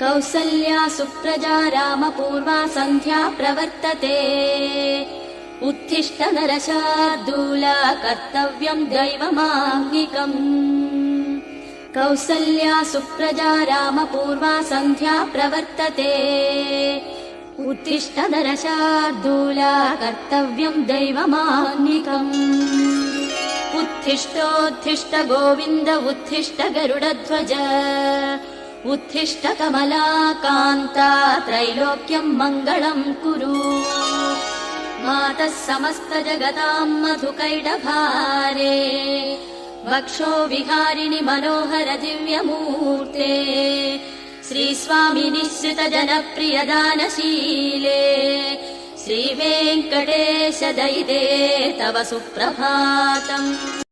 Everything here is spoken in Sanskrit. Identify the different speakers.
Speaker 1: कौसल्या सुप्रजा रामपूर्वा सन्ध्या प्रवर्तते। उत्थिष्ठ नरशार्दूला कर्तव्यम् दैवमाङ्गिकम् कौसल्या सुप्रजा रामपूर्वा सन्ध्या प्रवर्तते। उत्तिष्ठ नरशार्दूला कर्तव्यम् दैवमान्निकम् उत्थिष्ठोत्थिष्ठ गोविन्द उत्थिष्ठ गरुडध्वज उत्थिष्ठ कमला कान्ता त्रैलोक्यम् मङ्गलम् कुरु। मातः समस्त जगताम् मधुकैडभारे वक्षो विहारिणि मनोहर दिव्यमूर्ते। श्रीस्वामि निःश्रित जनप्रिय दानशीले श्रीवेङ्कटेश दयिते तव सुप्रभातम्